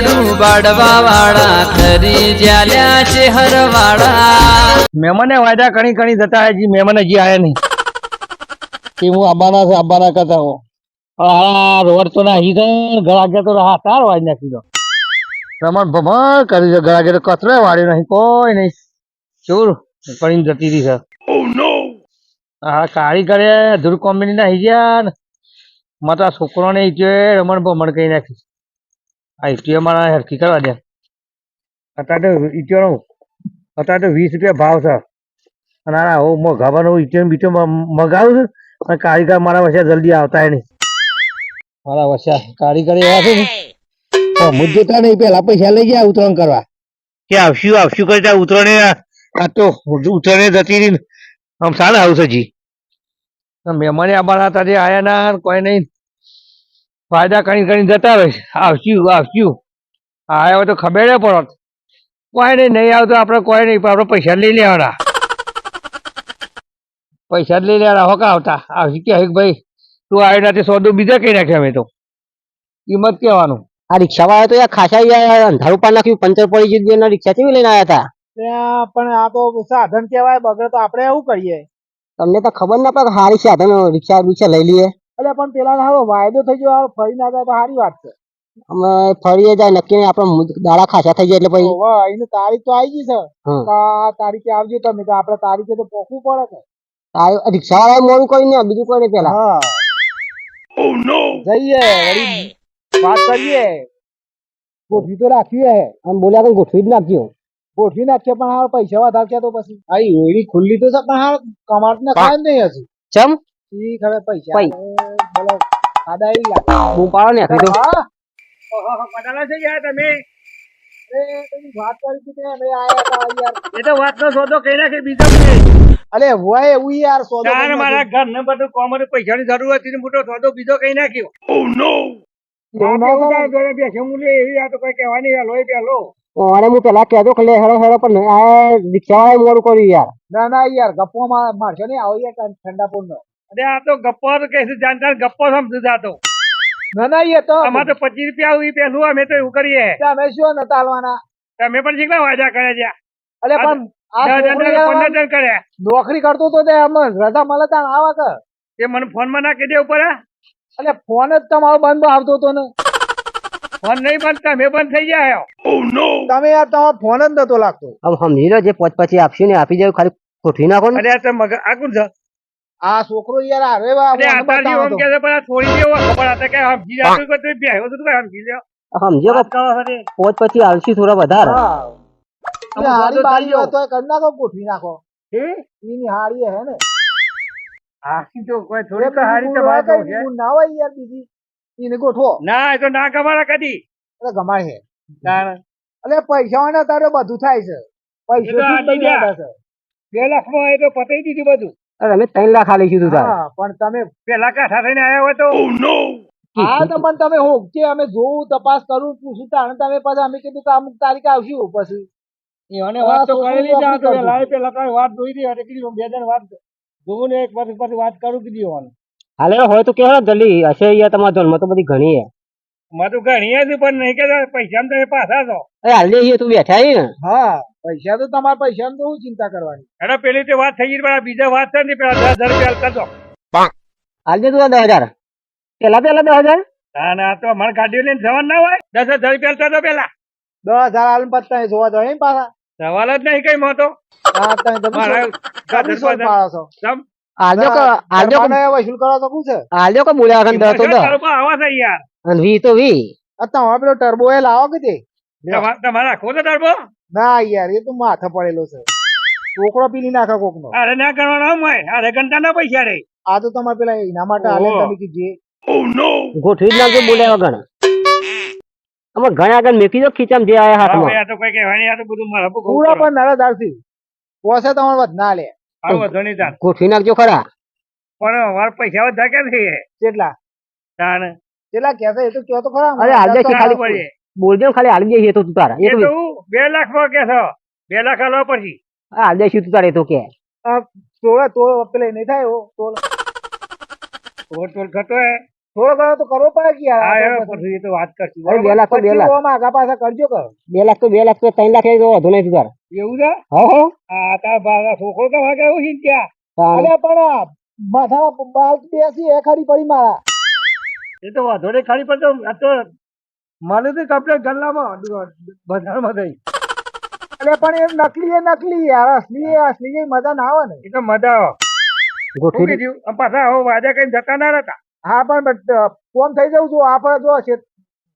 ઈયળું બાડવા વાળા ખરી જ્યાલ્યા છે હરવાળા મહેમાને વાયદા કણી કણી જતા હજી મહેમાન હજી આયા નહીં. કે હું આબાના છે આબાના કરતા હું. હા રોડ તો નાખી દે ગળાગે તો હા તાર વાજ નાખી દો. રમણ ભમણ કરી દે ગળાગે તો કચરો વાળ્યો નહીં કોઈ નહીં. ચોર પડીને જતી રહી સર હા કાળી કરે ધૂળ કોમ્બિની ના ગયા ને. મારા છોકરોને ઈટ્યો રમણ ભમણ કહી નાખી. આ ઈટ્યો મારા હરખી કરવા દે. અત્યારે તો ઈટ્યો અત્યારે તો વીસ રૂપિયા ભાવ છે. અને આ હું મગાવાનો ઈટો બીટો મગાવું છું અને કારીગર મારા વસ્યા જલ્દી આવતા નહીં. મારા વસ્યા કારીગર એવા છે ને. તો મુજ જોતા નહીં પેલા પૈસા લઈ ગયા ઉતરણ કરવા. કે આવશું આવશું કરતા ઉતરણે આ તો ઉતરણે જતી રહી આમ સારા આવશે જી. મહેમાને અમારા તારે આયા ના કોઈ નહીં. ફાયદા કરી કરીને જતા રહે આવશું આવશું. હા આવ્યો તો ખબર પડત કોઈ નહીં નહીં આવતો આપણે કોઈ નહીં પણ આપણે પૈસા લઈ લેવાના. પૈસા જ લઈ લેવાના હો કા આવતા. આવશે કે હે ભાઈ તું આવ્યો નથી સોદું બીજા કઈ નાખ્યા અમે તો. કિંમત કહેવાનું. આ રિક્ષા વાળા તો યાર ખાસા અંધારું પાડ નાખ્યું પંચર પડી ગયું એના રિક્ષા કેવી લઈને આવ્યા હતા? પણ આ તો સાધન કહેવાય બગડે તો આપણે એવું કરીએ. તમને તો ખબર ના પડે કે હારી સાધન રિક્ષા રિક્ષા લઈ લઈએ. એટલે પણ પેલા હારો વાયદો થઈ ગયો હારો ફરી ના જાય તો સારી વાત છે. અમે ફરીએ જાય નક્કી નહીં આપણે દાડા ખાસા થઈ જાય એટલે પછી. એની તારીખ તો આવી ગઈ છે. તારીખે આવજો તમે તો આપણે તારીખે તો પોકવું પડે કે. રિક્ષા વાળા મોડું કરીને બીજું કોઈ નહીં પેલા. જઈએ વાત કરીએ. ગોઠવી તો રાખ્યું હે આમ બોલ્યા કઈ ગોઠવી જ નાખજો. ગોઠવી નાખીએ પણ હાલ પૈસા વધારે તો પછી. આ ઓળી ખુલ્લી તો છે પણ હાલ કમાટ ને ખાય નહીં હજી. ચમ? ઈ હવે પૈસા પૈ. બોલો ખાધા આવી ગયા હું પાડો ને કીધું તો. હા. પટાલા છે યાર તમે. એ વાત કરી હતી અમે આયા હતા યાર. એ તો વાતનો સોદો કઈ નાખે બીજો અલે હોય એવું યાર સોદો ચાર મારા ઘર ને બધું કોમર પૈસાની જરૂર હતી ને મોટો સોદો બીજો કઈ નાખ્યો. એવું ના થાય. જોડે બેસે મૂલ્ય એવી આ તો કોઈ કહેવાની હેલો એ પેલો. અને હું પેલા કહેતો કે લે હેડો હેડો પણ આ રિક્ષા મોડું કર્યું યાર. ના ના યાર ગપ્પો માં ને આવો યાર ઠં- ઠંડા પૂર નો અરે આ તો ગપ્પો તો કહીશું જાણતા ગપ્પો સમજુ જાતો ના ના એ તો આમાં તો પચીસ રૂપિયા આવી પેલું અમે તો એવું કરીએ. અમે શું નતા હાલવાના? તમે પણ શીખવા વાજા કરે છે. અરે પણ ને પંદર જણ નોકરી કરતો તો તે આમ રજા મળે ત્યાં આવા કે? તે મને ફોનમાં નાખી દે ઉપર અરે ફોન જ તમારો બંધ આવતો તો ને. ફોન નહીં બંધ તમે બંધ થઈ જાય તમે યાર તમારો ફોન જ નતો લાગતો. હવે સમજી લો જે પોચ પછી આપશું ને આપી દેવું ખાલી ખોટી નાખો ને. અરે આ તો આ કોણ છે? આ છોકરો યાર હારે વા- અરે ઓમ કે છે પણ આ થોડી ખબર આ કે સમજી જાતું કે તું બેહ્યો તો કઈ સમજી લ્યો સમજો કે વાત કરો પછી આવશું થોડા વધારે. હા. હારી બારી નાખો ગોઠવી નાખો. હે? એની હારી હે ને. હારી તો કોઈ થોડી તો હારી તો હોય ના હોય યાર બીજી. એને ગોઠવો. ના એ તો ના કમાડા કદી. એટલે ગમાય છે તાણ. પૈસા ને તારે બધું થાય છે. પૈસા. બે લાખમાં એ તો પતાઈ દીધું બધું. અરે અમે ત્રણ લાખ આલી કીધું તારે. પણ તમે પેલા કાઠા થઈને આવ્યા હોય તો હા તો પણ તમે હો કે અમે જોવું તપાસ કરું પૂછું અને તમે પછી અમે કીધું કે અમુક તારીખે આવશું પછી. એને વાત તો કરેલી જ આ તો પેલા તારી વાત જોઈ રહી હતી કીધું બે જણ વાત જોઉં ને એક પછી પછી વાત કરું કીધી હોવાનું હાલે હોય તો કેવા જલ્દી હશે અહીંયા તમારા જોનમાં તો બધી ઘણી હે. માં તો ઘણી હતી પણ નહીં કે પૈસા તમે પાછા છો. એ હાલ તું બેઠા હે ને? હા. પૈસા તો તમારા પૈસા તો ચિંતા કરવાની. અરે પેલી તો વાત થઈ ગઈ પણ બીજા વાત છે ને પેલા દસ હજાર રૂપિયા છો હાલ દે તું દસ હજાર. પેલા પેલા દસ હજાર? ના ના તો અમારે ગાડીઓ લઈને જવાનું ના હોય. દસ હજાર રૂપિયા તો પેલા. દસ હજાર હાલ પત્તા જોવા જોઈએ પાછા. સવાલ જ નહીં કઈ ઘરમાંને વસૂલ કરો તો શું છે? હાલ કે બોલ્યા દસ તો દસ. આવા છે યાર. વી તો વી. આ તમારે પેલો ટર્બો એ લાવો કે તે? તમારે રાખવો તો તરબો ના યાર એ તો માથે પડેલો છે. છોકરો પીલી નાખે કોક નો અરે ના કરવાનો મય. અરે ઘંટા ના પૈસા રે. આ તો તમારે પેલા એના માટે ઓહો. તમે કીધું ગોઠવી જ નાખજો બોલ્યા વગર. અમે ઘણા આગળ મેકી દો ખીચામ જે આયા હાથમાં. આ તો કઈ કહેવાની આ તો બધું મારા પર પૂરા. પણ નારા દારથી પોસે તમારે વધ ના લે. આ વધુ નહીં તાન. ગોઠવી નાખજો ખરા. પણ અમાર પૈસા વધારે ક્યાં છે? કેટલા? તાન કેટલા કહેશે એ તો કહો તો ખરા. અરે છે ખાલી પડીએ. બોલજો ખાલી હાલ દે તો તું તારા. એ તો તો બે લાખમાં કે છો. બે લાખ આલવા પછી હાલ દે તું તારે તો કે. તોડે તો પેલે નહીં થાય તોડ ટોલ ટોલ ઘટો હે. થોડો ઘણો તો કરવો પડે કે યાર. હા પછી એ તો વાત કરશું. અરે બે લાખ તો બે લાખ. માં આગા પાછા કરજો કર. બે લાખ તો બે લાખ તો ત્રણ લાખ એ તો વધુ નહીં તું એવું છે? હા હા. આ તાર બાબા છોકરો તો ભાગે એવું છે ત્યાં. અરે પણ માથામાં બાલ બેસી એ ખરી પડી મારા. એ તો વાંધો નહીં ખાલી પણ આ તો મને તો કમ્પ્લેટ ગલ્લામાં બજારમાં થઈ અરે પણ એ નકલી એ નકલી યાર. અસલી એ અસલી એ મજા ના આવે ને. એ તો મજા આવે. ગોઠવી દીધું આમ પાછા હવે વાજા કઈ જતા ના રહેતા? હા પણ ફોન થઈ જવું છું. આપણે જો છેત-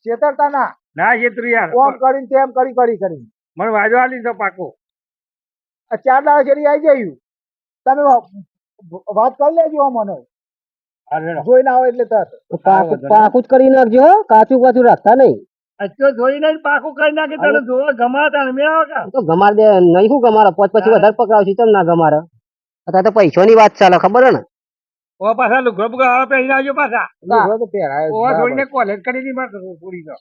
છેતરતા ના. ના છેતરી યાર. ફોન કરીને તેમ કરી કરી કરી. મને વાજો આલી તો પાકો. ચાર દાડા છેડી આવી જયું તમે વાત કરી લેજો મને જોઈ ના આવે એટલે તરત પાકું પાકું જ કરી નાખજો કાચું કાચું રાખતા નહીં. અચ્છો પાકું કરી નાખી તને જોવા ગમાતા ને મેળાવા તો ગમાર દે નહીં શું ગમારે પોચ પછી વધારે પકડાવશે ચમ ના ગમારે અત્યારે તો પૈસાની વાત ચાલે ખબર હે ને? ઓ પાછા લુગડો બુગડો હવે પહેરી આવજો પાછા. લુગડો તો પહેરાયો જ જોઈને કોલેજ પૂરી તો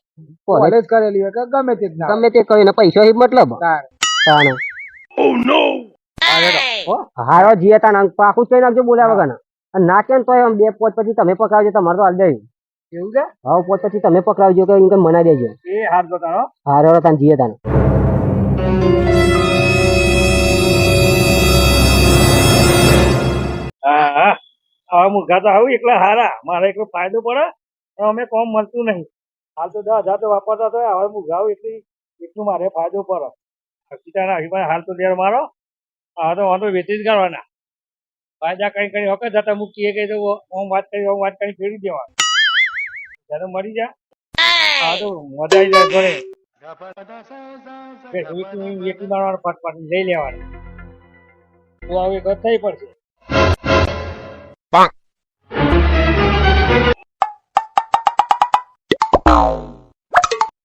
કરેલી હોય ગમે તે ના ગમે તે કરીને પૈસા હી મતલબ? તાર. તાણે. હારો જીએ તાને પાકું જ કરી નાખજો બોલ્યા વગર. અને નાખે ને તો એમ બે પોચ પછી તમે પકડાવજો તમારે તો હાલ દઈ એવું છે? હવે પોચ પછી તમે પકડાવજો કે ઇન્કમ મનાઈ દેજો. એ હાથ તો તારો હારો તાન જીએ તાને હા હા. હવે મુઘા તો આવું એકલા હારા. મારે એકલો ફાયદો પડે અમે કોમ મળતું નહીં. હાલ તો દસ હજાર તો વાપરતા તો હવે મુઘા આવું એટલી એટલું મારે ફાયદો પડે. હકીકતના અભિમાન હાલ તો ડેર મારો. હવે તો વાંધો વેચી જ કરવાના ફાયદા કઈ કઈ વખત જતા મૂકીએ કે તો ઓમ વાત કરી ઓમ વાત કરી ફેરી દેવા. જ્યારે મરી જા. હા જાય ઘરે. ઘર થઈ પડશે.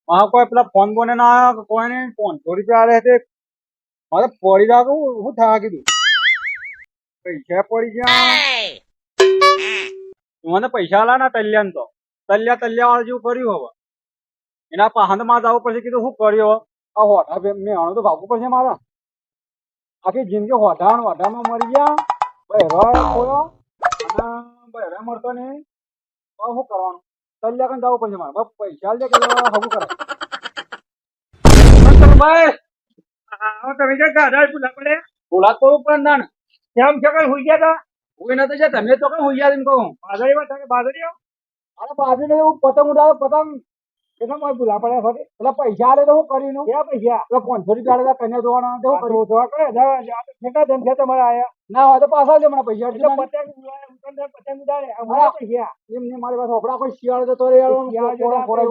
હા કોઈ પેલા ફોન બોને ના કોઈ ને ફોન? થોડી રૂપિયા આલે તે. મારે પડી જા હું થવા કીધું. પૈસા પડી ગયા. મને પૈસા આલા ના તલ્યાન તો. તલ્યા તલ્યા વાળા જેવું કર્યું હવે. એના પાહંદમાં જવું પડશે કીધું શું કર્યો? આ હોઠા બે- મેં આણું તો ભાગવું પડશે મારા. આખી જિંદગી હોઠાણ હોઠામાં મરી ગયા. બહેરા ખોયો અને બહેરા મળતો ને શું કરવાનું? તલ્યા કન જવું પડશે મારે. બસ પૈસા લે કે હગું કરે. ભાઈ તમે ક્યાં ગાધા ભૂલા પડે ભૂલા તો પણ ના. કેમ ચકલ હુઈ ગયા તા? કોઈ નતો છે તમે તો કઈ હુઈ ગયા એમ કહું. બાજરી માં તમે બાદરી અરે બાજરી ને પતંગ ઉડાવે પતંગ. કેટલા મારે ભૂલા પડ્યા ફરી. પેલા પૈસા આલે તો હું કરીને ક્યાં પૈસા? એટલે પાંચસો રૂપિયા આલે કન્યા જોવાના તો હું આ જોવા કરે કેટલા ધન છે તમારા આયા. ના હોય તો પાછા લે મને પૈસા. એટલે એટલે પતંગ ઉડાડે, પતંગ ઉડાડે. અમારા પૈસા. એમને મારી પાસે હોપડા કોઈ શિયાળ તો તોરે ત્યાં જો ફોરા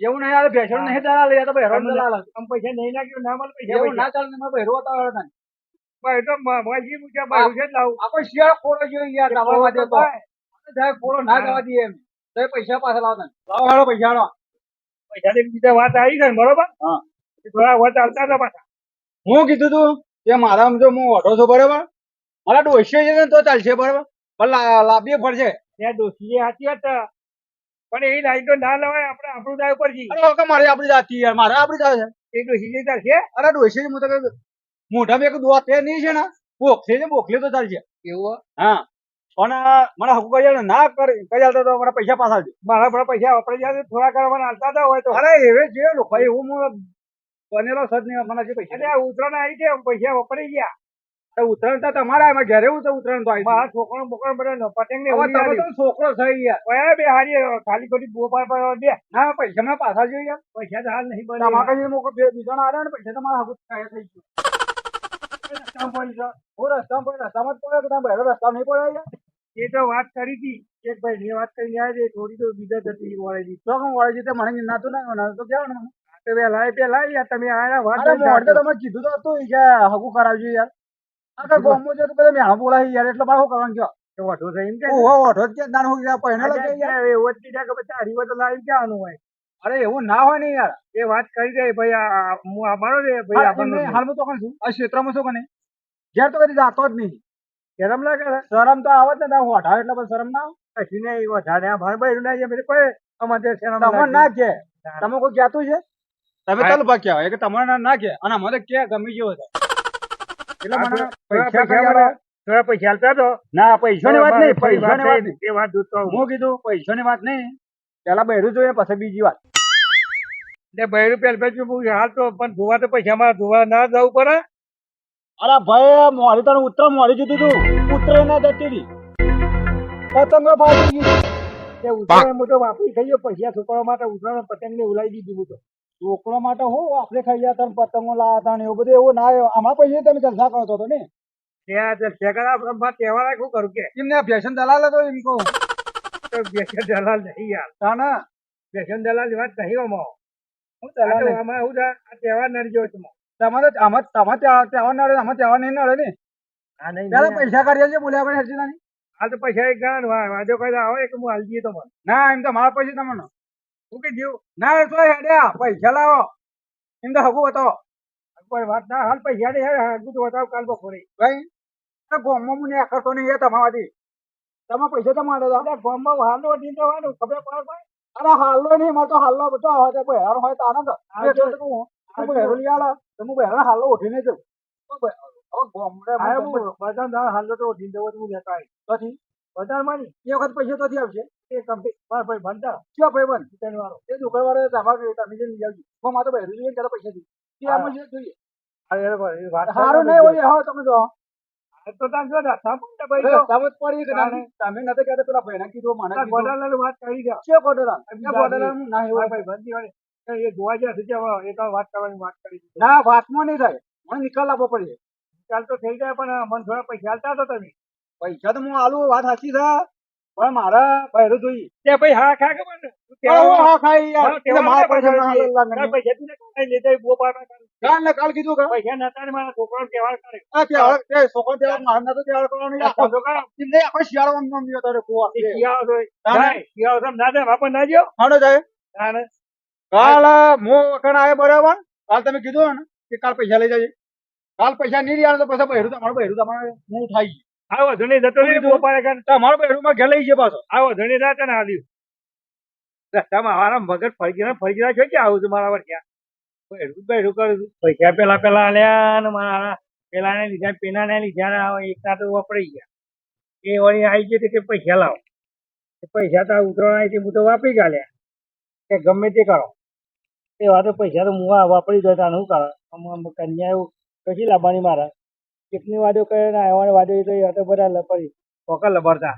એવું નહીં આવે ભેસણ નહીં દાડા લઈ તો ભેરો દાડા આમ પૈસા નહીં નાખ્યો ના મળે પૈસા એવું ના ચાલે ને ભેરો હતા ભાઈ તો માજી પૂછ્યા ભાઈ છે જ આ કોઈ શિયાળ ફોરો જોઈએ યાર એ દાવા માટે સાહેબ ફોરો ના જવા દઈએ એમ. તો પૈસા પાછા લાવતા લાવો પૈસા પૈસા ની બીજા વાત આવી છે બરોબર? હા. થોડા વાત ચાલતા હતા પાછા. હું કીધું તું કે મારા આમ જો હું ઓઢો છું બરોબર? મારા ડોસીએ છે તો ચાલશે બરાબર? પણ લા- ફરશે પડશે ત્યાં ડોશીએ સાચી વાત. પણ એ લાઈન તો ના લવાય આપણે આપણું દાય ઉપર જી અરે કાકા મારે આપણી જાતી યાર મારે આપણી જાત છે. એ ડોશી જે છે. અરે ડોસી હું તો મોઢા એક દોત એ નહીં છે ને બોખલે છે બોખલે તો ચાલશે. એવું હા. પણ મને હકુ કરી ના કરી તો મારા પૈસા પાછા આપજો. મારા પણ પૈસા વપરાઈ જાય થોડા કરવાના હાલતા હતા હોય તો. અરે એવે જે લોકો એવું હું બનેલો સદ નહીં મને જે પૈસા ઉતરાણ આવી છે પૈસા વપરાઈ ગયા. તો ઉત્તરાયણ તો તમારા એમાં ઘેરે હું તો ઉતરણ તો આવી મારા છોકરો બોકરો બધા પતંગ ને હવે તમે તો છોકરો થઈ ગયા બે હારી ખાલી ખોટી બો પાર દે ના પૈસા મેં પાછા જોઈએ પૈસા તો હાલ નહીં બને. બને કઈ મોકો બે બીજા ના આવ્યા ને પૈસા તમારા હકુ કાયા થઈ ગયું. હું રસ્તા પર રસ્તામાં જ પડે કે તમે બહેરો રસ્તા નહીં પડે એ તો વાત કરી હતી. એક ભાઈ ને વાત કરીને આવ્યા છે થોડી તો બીજા જતી વળેલી તો કોણ વાળે છે તે મને નાતું ના તો કેવું ને તો બે લાય બે યાર તમે આયા વાત નાખો. તમે કીધું તો હતું કે હકુ કરાવજો યાર. આ ગોમો છે તો બધા મેણા બોલાય યાર એટલે મારે કરવાનું? કયો તો છે એમ કે ઓહો ઓઠો કે નાનું હોય ગયા પહેણે લગે યાર. અરે એવું જ કીધા કે પછી હારી તો લાવી ક્યાંનું હોય. અરે એવું ના હોય ને યાર. એ વાત કરી દે ભાઈ આ હું અમારો રે ભાઈ આપણને હાલમાં તો કોણ છું? આ ક્ષેત્રમાં શું કને ઘેર તો કદી જાતો જ નહીં. શરમ લાગે શરમ તો આવત જ ને ના હોઠા એટલે પણ શરમ ના આવે. કશું નહીં વધારે આ ભાઈ ભાઈ ના છે કોઈ અમારે શરમ તમને ના કે. તમે કોઈ કહેતું છે? તમે ચાલુ પાક્યા હોય કે તમારે ના ના કે. અને અમારે કે ગમી જેવો છે. એટલે મને પૈસા પૈસા કરી વાળા- આલો. થોડા પૈસા આલતા તો? ના પૈસાની વાત નહીં પૈસાની વાત એ વાત જોતો હું કીધું પૈસાની વાત નહીં. પેલા બહેરું જોઈએ પછી બીજી વાત. એટલે પહેલ હાલ તો પણ ધોવા તો પૈસા માં ધોવા ના જવું પડે. અરે ભાઈ મોરી તને ઉત્તર મોરી કીધું તું. ઉત્તર ના જતી હતી પતંગો ફાટી ગઈ વાપરી થઈ ગયો પૈસા છોકરા માટે ઉતરાયણ પતંગ ને ઉલાઈ દીધું હું તો. છોકરો માટે હું આપણે ખાઈ ગયા હતા પતંગો લાવ્યા હતા ને એવું બધું એવું ના આવ્યો આમાં પૈસા તમે જલસા કરતો હતો ને? તહેવાર શું કરું કે. એમને ફેશન દલાલ હતો એમ કહું. તો દલાલ નહીં યાર. તાના બેસન દલાલ વાત નહીં આમાં હું દલાલ આમાં આ તહેવાર નડી ગયો છે તમારે આમાં તમારે તહેવાર નડે આમાં તહેવાર નહીં નડે ને? આ નહીં પેલા પૈસા કરીએ છે બોલ્યા આપણે હેરજી નાની હાલ તો પૈસા એક ગણ વા- કઈ આવે એક હું હાલ દઈએ તો ના એમ તો મારા પૈસા તમને ના તો હેડ્યા. પૈસા લાવો. એમ તો હગું બતાવો કોઈ વાત ના. હાલ પૈસા નહીં હવે હાગું તો બતાવ કાલ બપોરે. ભાઈ ગોમમાં નહીં એ તમારાથી. તમે પૈસા તો માંડો અરે ગામમાં હાલો દી જવાનું ખબર પડે ભાઈ અરે હાલો નહીં. મારે તો હાલો બધો છે. કોઈ હોય તો આનંદ. આ તો લઈ આલો તો હું હાલો ઉઠીને જઉં તો બજાર હાલો તો દી જવો હું લેતા આવી તોથી બજારમાં એ વખત પૈસા તોથી આવશે. એ કંપની મારા ભાઈ ભણતા કયો ભાઈ બંધ? ચિકન વાળો. એ દુકાન વાળો તાબા કે લઈ આવજો. હું મારે તો બહેરું જોઈએ પૈસા જોઈએ. તે આમાં જે જોઈએ. અરે અરે ભાઈ, વાત સારું નહીં હોય હવે તમે જો તો તાન જો રસ્તા ભાઈ સમજ પડી કે તમે નતા કહેતા પેલા ભાઈને કીધું મને તાર વાત કરી દે. છે ગોડેલા એ બીજા ગોડેલા ના હોય. ભાઈ ભણતી વાળી. એ જોવા જ્યાં સુધી એ તો વાત કરવાની વાત કરી દીધી. ના વાતમાં નહીં થાય. મને નિકાલ આપવો પડે ચાલ તો થઈ જાય પણ મને થોડા પૈસા આલતા હતા તમે. પૈસા તો હું આલુ વાત સાચી છે પણ મારા બહેરું જોઈએ તે ભાઈ હા ખા ખબર હા ખાઈ મારા પૈસા પૈસા તું કાંઈ લેતા બો પાર કાલ ને કાલ કીધું કે પૈસા નતા ને મારા છોકરાને કેવાળ કરે આ તહેવાર તે છોકરો તહેવાર મારે નતો તહેવાર કરવાનો કરો. જિંદગી શિયાળો આમ આમ ગયો તારે કો એ શિયાળો. જાય. શિયાળો તો ના દે વાપર ના જ્યો. હાડો જાય. કાલ મો વખણ આવે બરાબર. કાલ તમે કીધું ને કે કાલ પૈસા લઈ જજે. કાલ પૈસા નહીં રહ્યા તો પછી બહેરું તમારું બહેરું તમારે હું થાય. આ ધણી જતો રહે, બો પાડે કરે. તમારું બહેરું માં ઘેર લઈ છે પાછો. આ ધણી નહીં તને ને આલ્યું. રસ્તામાં મારા મગજ ફરી ગયા ફરી ગયા છે કે આવું મારા પર ક્યાં બહેરું જ બહેરું કરું પૈસા પેલા પેલા આલ્યા ને મારા પેલા ને લીધા પેલા ને લીધા ને એકના તો વપરાઈ ગયા. એ વળી આવી ગઈ કે પૈસા લાવો. પૈસા તો આ ઉતરવાના આવી હું તો વાપરી ગાલ્યા. કે ગમે તે કરો. એ વાત પૈસા તો હું વાપરી દો તાને શું કરો કન્યા એવું કશી લાવવાની મારે? કેટલી વાદો કરે ને આવવાની વાદો એ તો એ હતો બધા લપડી. પોકા લબડતા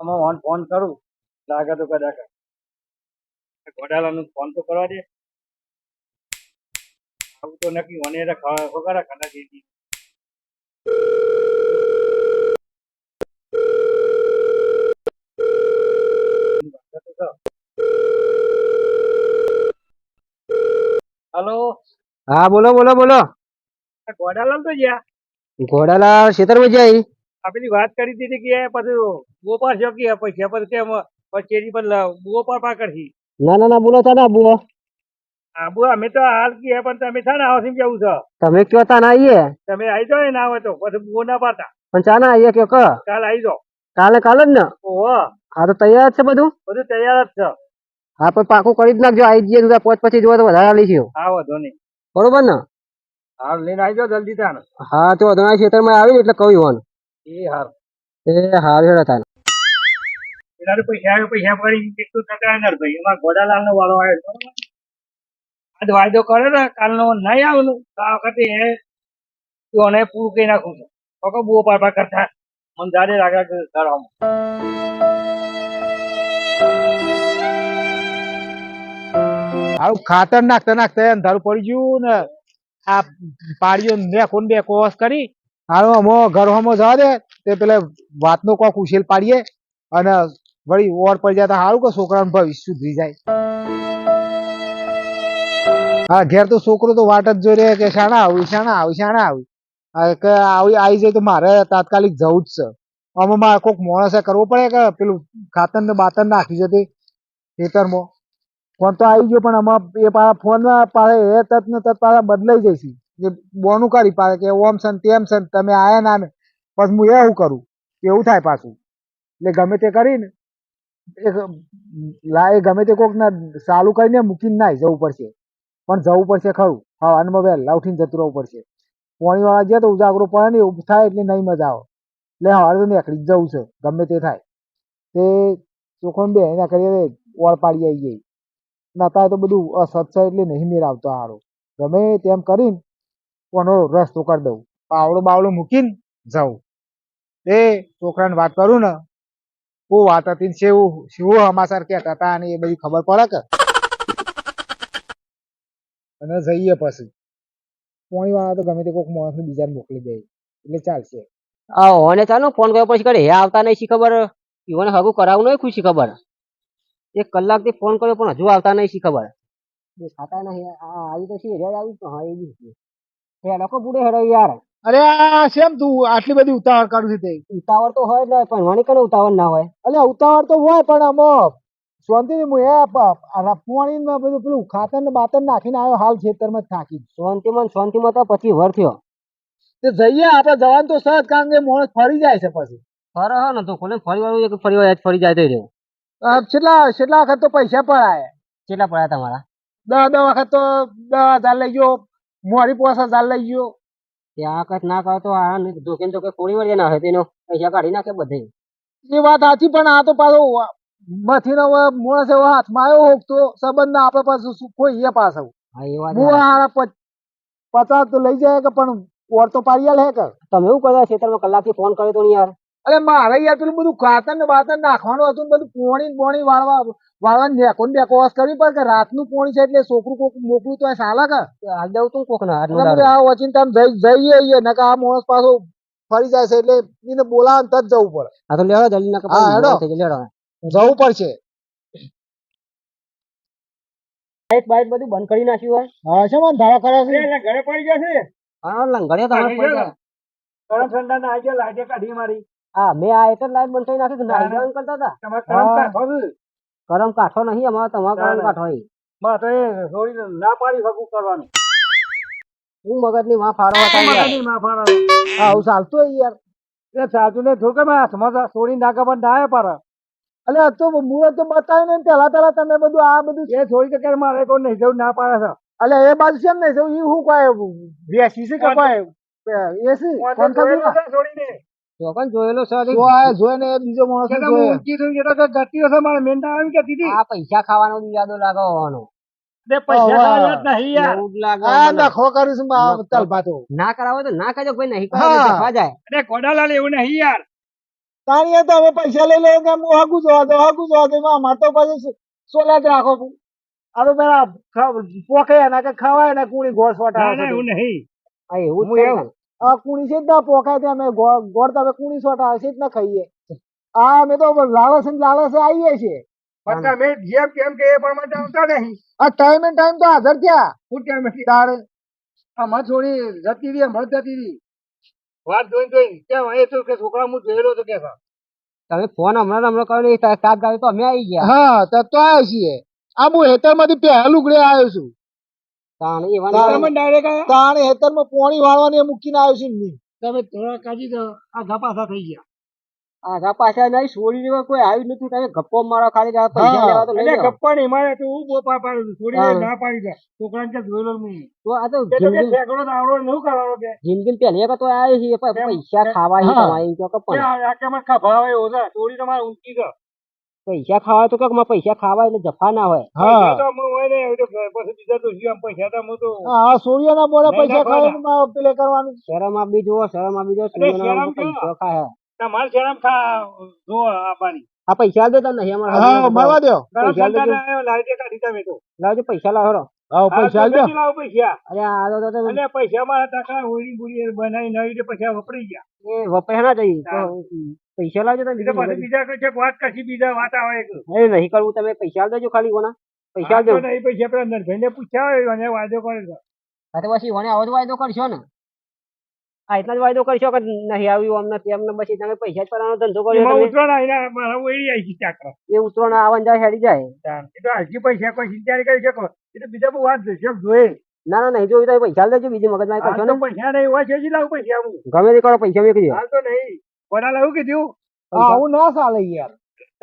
અમે ફોન ફોન કરું? લાગે તો કદાચ. ગોડાલાનું ફોન તો કરવા દે. આવું તો નક્કી મને એટલે ખ- ખબર હે કદાચ એ હલો? હા બોલો બોલો બોલો. ગોડાલાલ તો જ્યાં. ઘોડાલા ખેતરમાં જાય? આ પેલી વાત કરી દીધી કે પછી બોપાર છે કે પૈસા પછી કેમ પછી પર બોપાર પાકડથી ના ના ના બોલો તા ના બોલો આબુ અમે તો હાલ કીએ પણ તમે છે ને હાઉસિંગ કેવું છે? તમે કયો તા ના આવીએ તમે આવી જાઓ ને હોય તો પછી બહુ ના પાડતા. પણ ચા ના આવીએ કયો ક કાલ આવી જાઓ. કાલે કાલે જ ને? ઓહો. હા તો તૈયાર જ છે બધું? બધું તૈયાર જ છે. હા પણ પાકું કરી જ નાખજો આવી જઈએ પોચ પછી જોવા તો વધારે લઈશું હા વધો નહીં. બરોબર ને? હાલ લઈને આવજો જલ્દી તાન હા તો વધારે ખેતરમાં આવી એટલે કહ્યું હોન એ હાર. એ હારું હેડો તાન તો પૈસા પૈસા પડી કેટલું ટકા ના ભાઈ. એમાં ગોડાલાલ નો વાળો આવ્યો આજ વાયદો કરે ને કાલનો નહીં આવેલું તો આ વખતે એ એને પૂરું કરી નાખું છું. પકો બહુ પાપા કરતા. મને જાડે કે કરવામાં આવું ખાતર નાખતા નાખતા અંધારું પડી ગયું ને. આ પાડીઓ બે કોણ બે કોસ કરી હારું અમો ઘર હમો જવા દે, તે પેલા વાતનો કોક ઉછેલ પાડીએ અને વળી ઓર પડી જાય તો સારું કે છોકરાનું ભવિષ્ય સુધરી જાય. હા, ઘેર તો છોકરો તો વાટ જ જોઈ રહ્યા કે શાણા આવી શાણા આવી શાણા આવી. કે આવી આવી જાય તો મારે તાત્કાલિક જવું જ છે. આમાં મારે કોક માણસે કરવો પડે કે પેલું ખાતર ને બાતર નાખી જતી ખેતરમાં? ફોન તો આવી ગયો, પણ આમાં એ પાછા ફોનમાં પાછા એ તત ને તત પાછા બદલાઈ જઈશ જે બોનું કરી પાડે કે ઓમ સન, તેમ સન, તમે આયા ના ને. પછી હું એ શું કરું એવું થાય પાછું. એટલે ગમે તે કરીને, એક લા, એ ગમે તે કોક ના ચાલુ કરીને મૂકીને નાય, જવું પડશે. પણ જવું પડશે ખરું હવાનમાં વહેલા ઉઠીને જતું રહેવું પડશે. પોણી વાળા ગયા તો ઉજાગરો પડે ને, એવું થાય એટલે નહીં મજા આવે. એટલે સવારે તો નીકળી જવું છે, ગમે તે થાય. તે ચોખ્ખો બે એના કરીએ ઓળ પાડી આવી ગઈ. નતા તો બધું અસત છે એટલે નહીં મેળ આવતો હારો. ગમે તેમ કરીને કોનો રસ્તો કરી દઉં. પાવડો બાવડો મૂકીને જાઉં. એ છોકરાને વાત કરું ને હું વાત હતી ને શેવું શેવું સમાચાર કહેતા હતા અને એ બધી ખબર પડે કે? અને જઈએ પછી. પોણી વાળા તો ગમે તે કોઈક માણસને બીજાને મોકલી દે. એટલે ચાલશે. આ ઓને ચાલો, ફોન કર્યો પછી કરે, હે આવતા નહીં શી ખબર? ઈવન હગું કરાવવું નહીં ખુશી ખબર. એક કલાકથી ફોન કર્યો પણ હજુ આવતા નહીં શી ખબર? ખાતા નહીં આવી તો છે રેડ આવી? તો હા એ બી છે. હે બુડે હેડો યાર. અરે આ શેમ તું? આટલી બધી ઉતાવળ કરું છે તે. ઉતાવળ તો હોય ને પણ વણી કને ઉતાવળ ના હોય. અલે ઉતાવળ તો હોય પણ આમાં શાંતિ હું એ પોણી ને બધું પેલું ખાતર ને બાતર નાખીને આવ્યો હાલ ખેતરમાં જ થાકી શાંતિમાં શાંતિ માં તો પછી વર થયો. તે જઈએ આપણે જવાનું તો સહજ કારણ કે માણસ ફરી જાય છે પછી. ફરે હે ને તો કોને ફરી વાળું ફરી વાર ફરી જાય તો રહ્યો. છેલ્લા છેલ્લા વખત તો પૈસા પડાય. કેટલા પડ્યા તમારા? દસ દસ વખત તો દસ હજાર લઈ ગયો મોરી પાંચ હજાર લઈ ગયો. ત્યાં કત ના કરો તો આ ધોકે ધોકે કોળી વળી ના હોય તેનો પૈસા કાઢી નાખે બધે. એ વાત સાચી પણ આ તો પાછો મથી નો મોણસ એવો હાથમાં આવ્યો હોક તો સંબંધ ના આપણે પાછું. કોઈ એ પાછો પચાસ તો લઈ જાય કે પણ ઓર તો પાડી લે હે કે? તમે એવું કરો ખેતરમાં કલાકથી ફોન કર્યો તો ને યાર. અરે મારે યાર પેલું બધું ખાતર ને વાતર નાખવાનું હતું ને બધું પોણી ને પોણી વાળવા વાળવા નેકો ને બેકો વાસ કરવી પડે કે રાતનું પોણી છે એટલે છોકરું કોક મોકલું તો સાલા કે? હાલ જાવ તું કોક ના આ ઓચિંતા જઈ જઈએ ને આ માણસ પાછો ફરી જાય છે એટલે એને બોલાવે ને તજ જવું પડે. આ તો લેડો જલ્દી ના હા, હેડો. લેડો જવું પડશે. લાઈટ બાઈટ બધું બંધ કરી નાખ્યું હોય. હા છે મને ધારા કરે છે. એટલે ઘરે પડી જશે હા લંગડે તમારે પડી જાય. ઠંડા ના આજે લાઈટે કાઢી મારી. હા મેં આ એક જ લાઈટ બંધ કરી નાખી કે નાઈ જવાનું કરતા હતા. કરમ કાઠો નહીં અમારે તમારો કરમ કાઠો હોયમાં તો એ છોડી ના પાડી શકું કરવાનું. હું મગજની માં ફાળો હતા. મગજની માં ફાડવાનું. હા હું ચાલતો હોય યાર. એ સાચું ને થોડું કે મેં હાથમાં છોડી નાખા પણ ના પર અલે તો મુહૂર્ત તો બતાવે ને પેલા પેલા તમે બધું આ બધું એ છોડી કે મારે કોઈ નહીં જવું ના પાડે છે. અલે એ બાજુ છે ને એ હું કોઈ વેસી છે કે કોઈ એ કોણ ખબર છોડીને. ચોકન જોયેલો છે હજી. જો આ જોઈ ને બીજો માણસ. ઊંચી થઈ ગયો તો કે હશે મારે મેંઢા આવી કે દીદી આ પૈસા ખાવાનો બી યાદો ના કરાવો તો ના કરજો કોઈ નહીં હા. કરાવે જફા જાય. કોડાલાલ એવું નહીં યાર. તારી તો હવે પૈસા લઈ લે કે હાગુ જોવા દો હાગુ જોવા દો અમાર તો પછી સોલા જ રાખો આ તો પેલા પોખે પોકે કે ખવાય ને કુણી ગોળ ના સોટા એવું નહીં. એવું હું જ એવું. કુણી છે જ ના પોકાય તે અમે ગોળ ગોળ તો કુણી સોટા છે જ ના ખાઈએ. આ અમે તો લાલસ ને લાલસ આવીએ છીએ. પણ તમે જેમ કેમ કે એ પ્રમાણે આવતા નહીં. આ ટાઈમ ટાઈમ તો હાજર થયા. કેમ નથી તારે આમાં થોડી જતી રહી હમણાં જતી રહી. વાત જોઈને જોઈ કેમ? એ તો કે છોકરા હું જોયેલો તો કે તમે ફોન હમણાં ને હમણાં કર્યો તાપ ગાડી તો અમે આવી ગયા. હા તો તો આવ્યા છીએ. આ હું હેતરમાંથી પહેલું ઉગડે આવ્યો છું. તાણ એવા તાણ. તમે direct આયા? તાણે હેતરમાં પોણી વાળવાની મૂકીને આવ્યો છું ને. તમે થોડા કાઢી દો આ થઈ ગયા પાછા નહીં છોડી દેવા કોઈ આવ્યું નથી તમે ગપ્પો મારો ખાલી આ પૈસા લેવા તો લઈ એટલે ગપ્પા નહીં મારે તો હું બોપા પાડું છોડી ના પાડી દે છોકરાને કે જોયેલો જ નહીં તો આ તો કે તો કે જિંદગી ઠેકડો નહીં કરવાનો કે જિંદગી પહેલી વખત તો આવ્યા કેમ? પૈસા ખાવા છે હા. એમ કે પણ આ કે તમારે ઊંચી છે પૈસા ખાવા તો કે પૈસા ખાવા એટલે જફા ના હોય. હા. તો હોય ને તો પછી બીજા તો શું પૈસા તો હું તો હા સૂર્યના બોલે પૈસા ખાવા પેલે કરવાનું. શરમ આપી જુઓ શરમ આપી જુઓ સૂર્ય ના પર પૈસા ખાય. તમારે શરમ ખા જો આપવાની. આ પૈસા દે તને નહીં અમારે હા મળવા દો પૈસા દે. ના કાઢી તમે તો. લાવજો પૈસા લાવો આવો પૈસા નથી લાવો પૈસા. અરે આ તો- તો- અને પૈસા મારા ટકા હોળી બુડી બનાવી નવી પછી પૈસા વપરાઈ ગયા. એ વપરાય ના જઈ પૈસા લાવજો તમે બીજા બીજા કઈ છે વાત કશી બીજા વાત આવે એ નહીં કરવું તમે પૈસા દેજો ખાલી કોના પૈસા દેજો. નહીં પૈસા પેલા નરભાઈને પૂછ્યા હોય અને વાયદો કરે હા તો પછી વણે આવો જ વાયદો કરશો ને. આ એટલા જ વાયદો કરશો કે નહીં આવ્યું અમને તેમને પછી તમે પૈસા જ કરવાનો ધંધો કર્યો ઉતરણ આવીને મારા ઓળી આવી ગઈ ચાકર એ ઉતરો આવન જાય હેડી જાય. એ તો હજી પૈસા કોઈ ચિંતા કરી શકો. એ તો બીજા બહુ વાત જોઈએ ના ના નહીં જોયું તો પૈસા દેજો બીજી મગજમાં કરશો ને. પૈસા નહીં હોય છે જ લાવું પૈસા ગમે તે કરો પૈસા મેં દો. હાલ તો નહીં. કોના લાવું કીધું? હા આવું ના ચાલે યાર.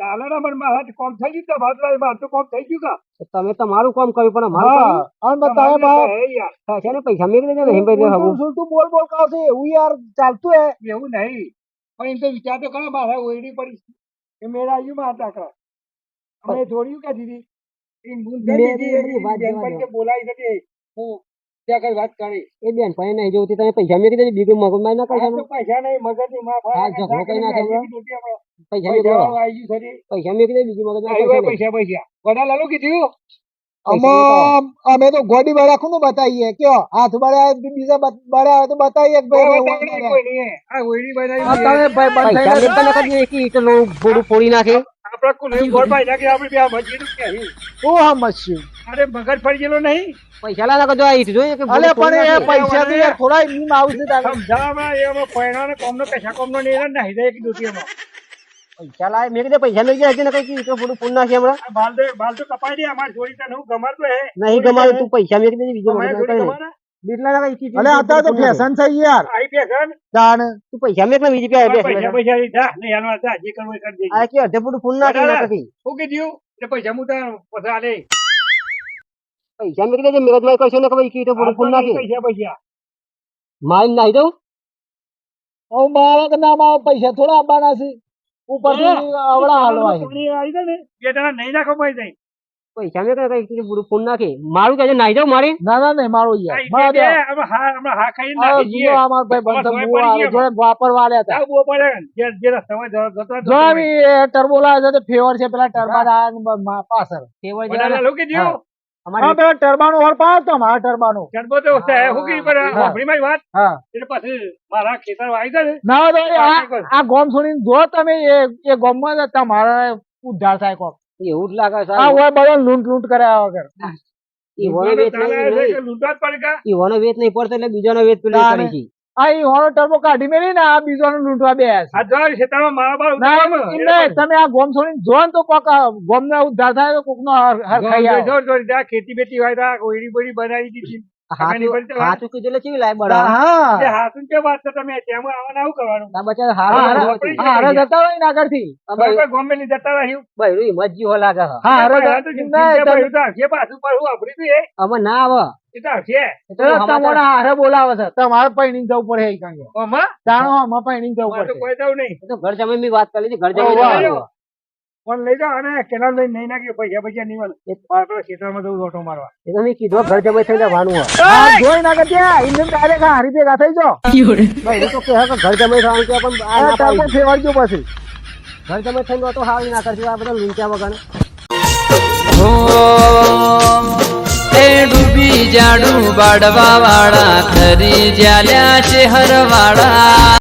ચાલે ને પણ મારા કોમ થઈ ગયું તો ભાત લાવી તો કોમ થઈ ગયું કા તો તમે તમારું કામ કર્યું પણ અમારું હા અને તમે તમારે બા તો હે યાર. કર્યું છે ને પૈસા મેળવી દે ને નહીં ભાઈ ઉલટું સુલટું બોલ બોલ છે એવું યાર ચાલતું હે? એવું નહીં. પણ એમ તો વિચાર તો કરો મારા ઓઈડી પડી એ મેળા આવ્યું મારા ટાકરા અમે જોડ્યું કે દીદી બોલાવી નથી હું ત્યાં કઈ વાત કરી એ બેન પણ નહીં જોતી તમે પૈસા મેં કીધું બીજું મગજમાં ના આ પૈસા નહીં મગજની માં હા, ઝઘડો કઈ ના થયો. પૈસા મેં કીધું આવી ગયું ખરી પૈસા મેં કીધું બીજું મગજમાં પૈસા પૈસા પૈસા વડા કીધું અમે તો ગોડી બળા કોનું બતાવીએ કયો હાથ બળ્યા બીજા બળ્યા તો બતાવીએ ભાઈ તમે ભાઈ બંધ ફોડી નાખે કોઈ અરે મગજ ફરી ગયેલો નહીં. પૈસા લા નકર જો જોઈએ કે અલે પણ એ પૈસા તો યાર થોડા નીમ આવશે તારે. સમજાવવામાં એ અમે પૈણાને કોમનો કશા કોમનો નહીં એને કીધું હતું પૈસા લાય મેં કીધું પૈસા મેં કીધું હજી નકર કે ઈંટનું ભોળું ફોડી નાખે હમણાં. બાલ તો બાલ તો કપાઈ દે અમારી જોડી તને હું ગમાડતો હે. નહીં તું પૈસા મેં કીધું બીજું કઈ. ગમાડે? બીટલા નકર ઈંટ- અલે તો ફેશન છે યાર. આઈ ફેશન જાણ તું પૈસા મેં ને બીજી પે પૈસા પૈસા હાલવા જા જે કરવું આ કે ફૂલ એટલે પૈસા હું તાર પછી આલે પૈસા મેં કીધું મગજમાં કરશો ને કે ભોળું ફૂલ નાખી. પૈસા પૈસા. મારી નાખી દઉં? હું મારા કે ના પૈસા થોડા આપવાના છે. ઉપરથી અવળા હાલવા છે. પાણી આવી જાય ને. બે નહીં નાખો પૈસા જાય પૈસા મેં કીધું ઈંટનું નાખી. મારું કે દઉં મારે. ના ના નહીં મારો યાર. મારા દે. અમે હા અમે હા ખાઈને આ નાખી જુઓ ભાઈ બંધ અમારા બુआ જોડે વાપરવા આલ્યા હતા. જાઓ પડે જે જે રસ્તામાં જતો જો જતો અમે હોય. ટર્બો લાવ્યો છે તે ફેવર છે પેલા ટર્બા ના પાછળ. ફેવર અમારે પેલા ટર્બાનો ઓર પાડ તો મારા ટર્બાનો જડબો તો છે હું. કીધું પણ મારી વાત. હા. એટલે પછી મારા ખેતર આવી જાય ના. તો આ આ ગોમ સુણીને જો તમે એ એ ગોમમાં જ તમારે ઉદ્ધાર થાય કોક. એવું જ લાગે છે આ બધા લૂંટ લૂંટ કર્યા વગર. ઈવોનો વેત નહીં લૂંટવા પડે કાં? ઈવોનો વેચ નહીં પડતો એટલે બીજાનો વેત પેલો. કરે છે. આ ઈ હોનો ટર્બો કાઢી મેલી ને આ બીજો લૂંટવા બે આ જો ખેતરમાં મારા બાર નહીં, તમે આ ગોમ છોડીને જો ને તો કોક ગોમ ને ઉદ્ધાર થાય તો કોક નો હર ખાઈ જાય જો- જો ખેતી બેતી હોય તો ઓઈડી બોયડી બનાવી દીધી. હાચું કીધું એટલે કેવી લાય બડા હા જે કે વાત છે? તમે તેમાં આવવાના આવું કરવાનું? આ બચારા હા, હારા જતા હોય ને ગમે જતા રહ્યું બૈરું લાગે હા હારે બૈરું તો હશે પાછું પર હું તું એ. અમે ના આવે. તમારે તમારે પૈણી જવું પડે ઘર જમીનની વાત કરી ઘર જમીન વાહ. ની વાત. પણ લઈ જાઓ અને કેનાલ લઈને નહીં નાખ્યો પૈસા પૈસા નહીં મળે પાર પેલા ખેતરમાં જવું ઓટો મારવા. એ તો મેં કીધું ઘર જમીન થઈ વાનું હોય. જોઈ ના ત્યાં ઇન્ડિયન ડાયરેક્ટ હારી ભેગા થઈ જાઓ. બૈરું તો કહે કે ઘર જમાઈ થવાનું કે પણ આ ટાઈમ ટર્બો પાડી. પછી. ઘર જમીન થઈને તો હાલ ના કરશે આ બધા લૂંટ્યા વગર. ડૂબી જાડું બાડવા વાળા ખરી જ્યાલ્યા છે હરવાળા.